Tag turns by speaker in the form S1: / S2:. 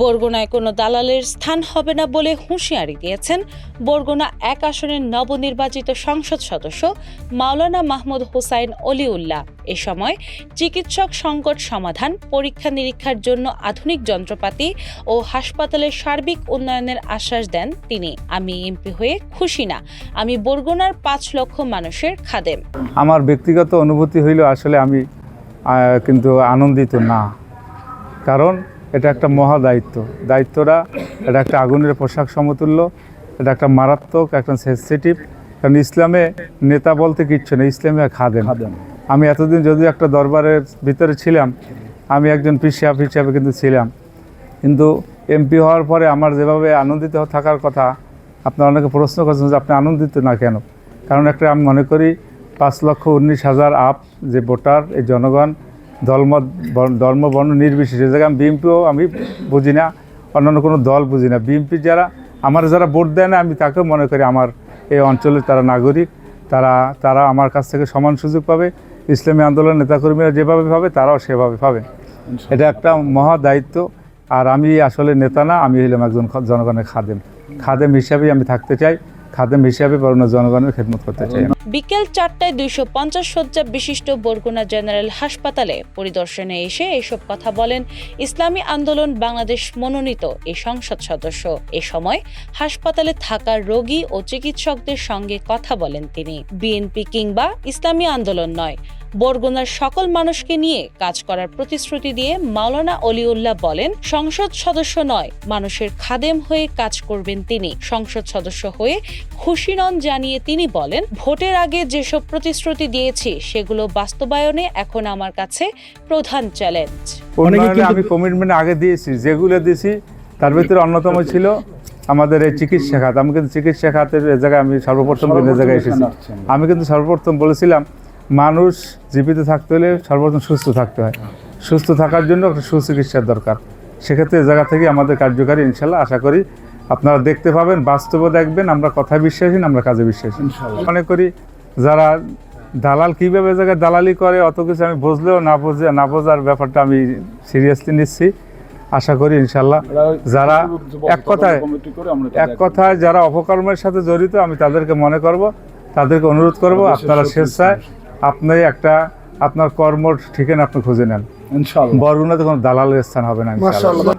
S1: বরগুনায় কোনো দালালের স্থান হবে না বলে হুঁশিয়ারি দিয়েছেন বরগুনা এক আসনের নবনির্বাচিত সংসদ সদস্য মাওলানা মাহমুদ হোসাইন অলিউল্লাহ। এ সময় চিকিৎসক সংকট সমাধান, পরীক্ষা নিরীক্ষার জন্য আধুনিক যন্ত্রপাতি ও হাসপাতালের সার্বিক উন্নয়নের আশ্বাস দেন তিনি। আমি এমপি হয়ে খুশি না। আমি বরগুনার পাঁচ লক্ষ মানুষের খাদেম।
S2: আমার ব্যক্তিগত অনুভূতি হইল আসলে আমি কিন্তু আনন্দিত না। কারণ এটা একটা মহা দায়িত্ব। দায়িত্বটা এটা একটা আগুনের পোশাক সমতুল্য এটা একটা মারাত্মক একটা সেন্সিটিভ কারণ ইসলামে নেতা বলতে কিচ্ছু না ইসলামে খাদেম। আমি এতদিন যদিও একটা দরবারের ভিতরে ছিলাম আমি একজন পিসাব হিসাবে কিন্তু ছিলাম। কিন্তু এমপি হওয়ার পরে আমার যেভাবে আনন্দিত থাকার কথা আপনার অনেকে প্রশ্ন করছেন যে আপনি আনন্দিত না কেন? কারণ একটা আমি মনে করি পাঁচ লক্ষ উনিশ হাজার আপ যে ভোটার এই জনগণ বর্ণ- ধর্ম বর্ণ নির্বিশেষে জায়গায় আমি বিএনপিও আমি বুঝি না অন্যান্য কোনো দল বুঝি না। বিএনপি যারা আমার যারা ভোট দেয় না আমি তাকেও মনে করি আমার এই অঞ্চলের তারা নাগরিক। তারা তারা আমার কাছ থেকে সমান সুযোগ পাবে। ইসলামী আন্দোলন নেতাকর্মীরা যেভাবে পাবে তারাও সেভাবে পাবে এটা একটা মহা দায়িত্ব। আর আমি আসলে নেতা না আমি হলাম একজন জনগণের খাদেম। খাদেম হিসাবেই আমি থাকতে চাই। খাদেম হিসাবে বরগুনা জনগণের খেদমত করতে চাই।
S1: বিকেল চারটায় দুইশো পঞ্চাশ শয্যা বিশিষ্ট বরগুনা জেনারেল হাসপাতালে পরিদর্শনে এসে এসব কথা বলেন ইসলামী আন্দোলন বাংলাদেশ মনোনীত এই সংসদ সদস্য। এ সময় হাসপাতালে থাকা রোগী ও চিকিৎসকদের সঙ্গে কথা বলেন তিনি। বিএনপি কিংবা ইসলামী আন্দোলন নয় বরগুনার সকল মানুষকে নিয়ে কাজ করার প্রতিশ্রুতি দিয়ে মাওলানা অলিউল্লাহ বলেন সংসদ সদস্য নয় মানুষের খাদেম হয়ে কাজ করবেন তিনি। সংসদ সদস্য হয়ে খুশি নন জানিয়ে তিনি বলেন ভোটের আগে যেসব প্রতিশ্রুতি দিয়েছি সেগুলো বাস্তবায়নে এখন আমার কাছে প্রধান চ্যালেঞ্জ।
S2: আমি কমিটমেন্ট আগে দিয়েছি যেগুলো দিয়েছি তার ভিতরে অন্যতম ছিল আমাদের এই চিকিৎসা খাত। আমি কিন্তু চিকিৎসা খাতের জায়গায় আমি সর্বপ্রথম জায়গায় এসেছি। আমি কিন্তু সর্বপ্রথম বলেছিলাম মানুষ জীবিত থাকতে হলে সর্বপ্রথম সুস্থ থাকতে হয়। সুস্থ থাকার জন্য একটা সুচিকিৎসার দরকার। সেক্ষেত্রে এ জায়গা থেকে আমাদের কার্যকারী ইনশাল্লাহ আশা করি আপনারা দেখতে পাবেন বাস্তবে দেখবেন আমরা কথা বিশ্বাসী আমরা কাজে বিশ্বাসী। মনে করি যারা দালাল কীভাবে এ জায়গায় দালালি করে অত কিছু আমি বুঝলেও না বুঝে না বোঝার ব্যাপারটা আমি সিরিয়াসলি নিচ্ছি। আশা করি ইনশাল্লাহ যারা এক কথায় এক কথায় যারা অপকর্মের সাথে জড়িত আমি তাদেরকে মনে করব তাদেরকে অনুরোধ করব আপনারা স্বেচ্ছায় আপনি একটা আপনার কর্ম ঠিকানা আপনি খুঁজে নেন।
S3: ইনশাআল্লাহ।
S2: বরগুনাতে কোনো দালালের স্থান হবে না ইনশাআল্লাহ।